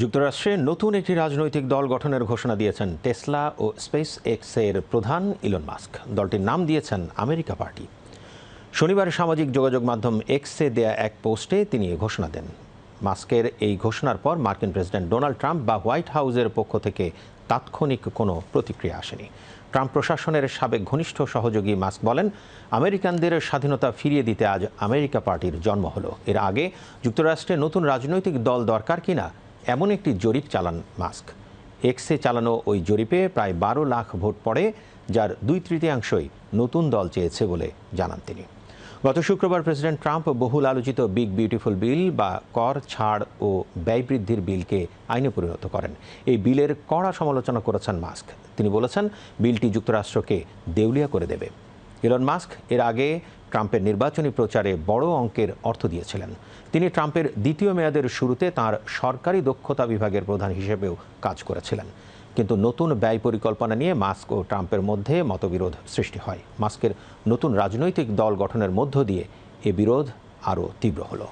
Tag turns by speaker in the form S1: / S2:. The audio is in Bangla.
S1: যুক্তরাষ্ট্রে নতুন একটি রাজনৈতিক দল গঠনের ঘোষণা দিয়েছেন টেসলা ও স্পেস এক্সের প্রধান ইলন মাস্ক। দলটির নাম দিয়েছেন আমেরিকা পার্টি। শনিবার সামাজিক যোগাযোগ মাধ্যম এক্সে দেয়া এক পোস্টে তিনি ঘোষণা দেন। মাস্কের এই ঘোষণার পর মার্কিন প্রেসিডেন্ট ডোনাল্ড ট্রাম্প বা হোয়াইট হাউসের পক্ষ থেকে তাৎক্ষণিক কোনো প্রতিক্রিয়া আসেনি। ট্রাম্প প্রশাসনের সাবেক ঘনিষ্ঠ সহযোগী মাস্ক বলেন, আমেরিকানদের স্বাধীনতা ফিরিয়ে দিতে আজ আমেরিকা পার্টির জন্ম হলো। এর আগে যুক্তরাষ্ট্রে নতুন রাজনৈতিক দল দরকার কিনা এমন একটি জরিপ চালান মাস্ক। এক্সে চালানো ওই জরিপে প্রায় বারো লাখ ভোট পড়ে, যার দুই তৃতীয়াংশই নতুন দল চেয়েছে বলে জানান তিনি। গত শুক্রবার প্রেসিডেন্ট ট্রাম্প বহুল আলোচিত বিগ বিউটিফুল বিল বা কর ছাড় ও ব্যয় বৃদ্ধির বিলকে আইনে পরিণত করেন। এই বিলের কড়া সমালোচনা করেছেন মাস্ক। তিনি বলেছেন, বিলটি যুক্তরাষ্ট্রকে দেউলিয়া করে দেবে। ইলন মাস্ক এর আগে ট্রাম্পের নির্বাচনী প্রচারে বড় অঙ্কের অর্থ দিয়েছিলেন। তিনি ট্রাম্পের দ্বিতীয় মেয়াদের শুরুতে তার সরকারি দক্ষতা বিভাগের প্রধান হিসেবেও কাজ করেছিলেন। কিন্তু নতুন ব্যয় পরিকল্পনা নিয়ে মাস্ক ও ট্রাম্পের মধ্যে মতবিরোধ সৃষ্টি হয়। মাস্কের নতুন রাজনৈতিক দল গঠনের মধ্য দিয়ে এ বিরোধ আরও তীব্র হলো।